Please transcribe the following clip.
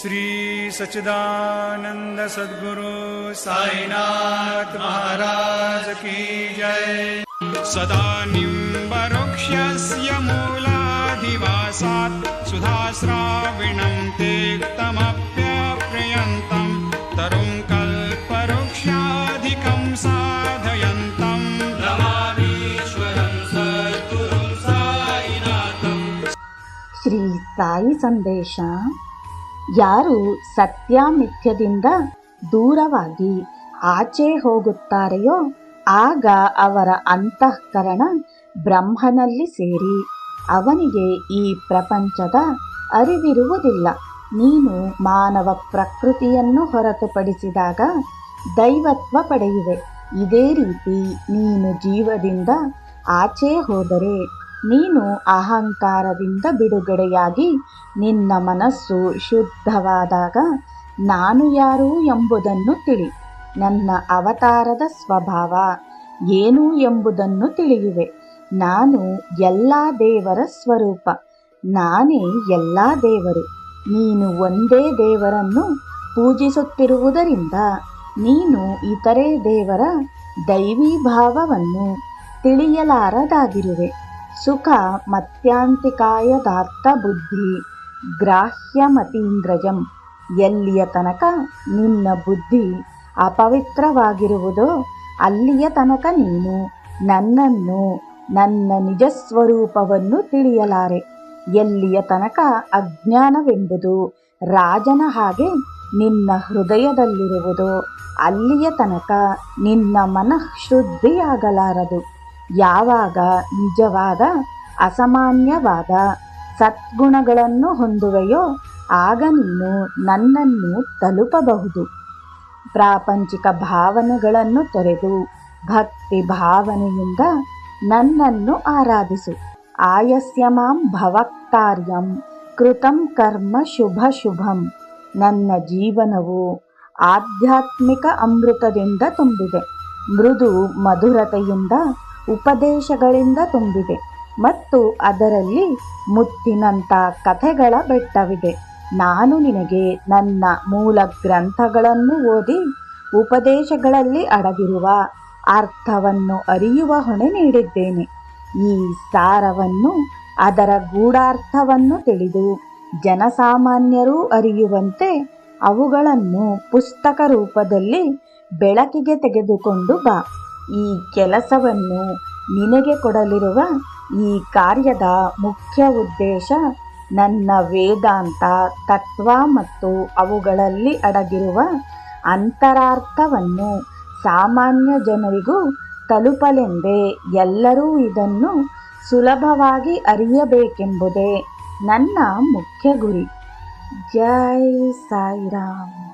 श्रीसच्चिदानन्द सद्गुरु साईनाथ महाराज की जय। सदा निक्षस्य मूलाधिवासात् सुधाश्राविणम् ते तमप्यप्रयन्तम् तरुङ्कल्पक्षाधिकम् साधयन्तम् श्री साई सन्देशा ಯಾರು ಸತ್ಯ ಮಿಥ್ಯದಿಂದ ದೂರವಾಗಿ ಆಚೆ ಹೋಗುತ್ತಾರೆಯೋ, ಆಗ ಅವರ ಅಂತಃಕರಣ ಬ್ರಹ್ಮನಲ್ಲಿ ಸೇರಿ ಅವನಿಗೆ ಈ ಪ್ರಪಂಚದ ಅರಿವಿರುವುದಿಲ್ಲ. ನೀನು ಮಾನವ ಪ್ರಕೃತಿಯನ್ನು ಹೊರತುಪಡಿಸಿದಾಗ ದೈವತ್ವ ಪಡೆಯುವೆ. ಇದೇ ರೀತಿ ನೀನು ಜೀವದಿಂದ ಆಚೆ ಹೋದರೆ ನೀನು ಅಹಂಕಾರದಿಂದ ಬಿಡುಗಡೆಯಾಗಿ ನಿನ್ನ ಮನಸ್ಸು ಶುದ್ಧವಾದಾಗ ನಾನು ಯಾರು ಎಂಬುದನ್ನು ತಿಳಿ. ನನ್ನ ಅವತಾರದ ಸ್ವಭಾವ ಏನು ಎಂಬುದನ್ನು ತಿಳಿಯುವೆ. ನಾನು ಎಲ್ಲ ದೇವರ ಸ್ವರೂಪ. ನಾನೇ ಎಲ್ಲ ದೇವರು. ನೀನು ಒಂದೇ ದೇವರನ್ನು ಪೂಜಿಸುತ್ತಿರುವುದರಿಂದ ನೀನು ಇತರೆ ದೇವರ ದೈವೀ ಭಾವವನ್ನು ತಿಳಿಯಲಾರದಾಗಿರುವೆ. ಸುಖ ಮತ್ಯಾಂತಿಕಾಯ ದಾರ್ಥ ಬುದ್ಧಿ ಗ್ರಾಹ್ಯಮತೀಂದ್ರಜಂ. ಎಲ್ಲಿಯ ತನಕ ನಿನ್ನ ಬುದ್ಧಿ ಅಪವಿತ್ರವಾಗಿರುವುದೋ ಅಲ್ಲಿಯ ತನಕ ನೀನು ನನ್ನನ್ನು, ನನ್ನ ನಿಜ ಸ್ವರೂಪವನ್ನು ತಿಳಿಯಲಾರೆ. ಎಲ್ಲಿಯ ತನಕ ಅಜ್ಞಾನವೆಂಬುದು ರಾಜನ ಹಾಗೆ ನಿನ್ನ ಹೃದಯದಲ್ಲಿರುವುದೋ. ಅಲ್ಲಿಯ ತನಕ ನಿನ್ನ ಮನಃ ಶುದ್ಧಿಯಾಗಲಾರದು ಯಾವಾಗ ನಿಜವಾದ, ಅಸಾಮಾನ್ಯವಾದ ಸದ್ಗುಣಗಳನ್ನು ಹೊಂದುವೆಯೋ, ಆಗ ನೀನು ನನ್ನನ್ನು ತಲುಪಬಹುದು. ಪ್ರಾಪಂಚಿಕ ಭಾವನೆಗಳನ್ನು ತೊರೆದು ಭಕ್ತಿ ಭಾವನೆಯಿಂದ ನನ್ನನ್ನು ಆರಾಧಿಸು. ಆಯಸ್ಯ ಮಾಂ ಭವಕ್ತಾರ್ಯಂ ಕೃತಂ ಕರ್ಮ ಶುಭ ಶುಭಂ. ನನ್ನ ಜೀವನವು ಆಧ್ಯಾತ್ಮಿಕ ಅಮೃತದಿಂದ ತುಂಬಿದೆ. ಮೃದು ಮಧುರತೆಯಿಂದ ಉಪದೇಶಗಳಿಂದ ತುಂಬಿದೆ ಮತ್ತು ಅದರಲ್ಲಿ ಮುತ್ತಿನಂಥ ಕಥೆಗಳ ಬೆಟ್ಟವಿದೆ. ನಾನು ನಿನಗೆ ನನ್ನ ಮೂಲ ಗ್ರಂಥಗಳನ್ನು ಓದಿ ಉಪದೇಶಗಳಲ್ಲಿ ಅಡಗಿರುವ ಅರ್ಥವನ್ನು ಅರಿಯುವ ಹೊಣೆ ನೀಡಿದ್ದೇನೆ. ಈ ಸಾರವನ್ನು ಅದರ ಗೂಢಾರ್ಥವನ್ನು ತಿಳಿದು ಜನಸಾಮಾನ್ಯರೂ ಅರಿಯುವಂತೆ ಅವುಗಳನ್ನು ಪುಸ್ತಕ ರೂಪದಲ್ಲಿ ಬೆಳಕಿಗೆ ತೆಗೆದುಕೊಂಡು ಬಾ. ಈ ಕೆಲಸವನ್ನು ನಿನಗೆ ಕೊಡಲಿರುವ ಈ ಕಾರ್ಯದ ಮುಖ್ಯ ಉದ್ದೇಶ ನನ್ನ ವೇದಾಂತ ತತ್ವ ಮತ್ತು ಅವುಗಳಲ್ಲಿ ಅಡಗಿರುವ ಅಂತರಾರ್ಥವನ್ನು ಸಾಮಾನ್ಯ ಜನರಿಗೂ ತಲುಪಲೆಂದೇ ಎಲ್ಲರೂ ಇದನ್ನು ಸುಲಭವಾಗಿ ಅರಿಯಬೇಕೆಂಬುದೇ ನನ್ನ ಮುಖ್ಯ ಗುರಿ. ಜೈ ಸಾಯಿರಾಮ್.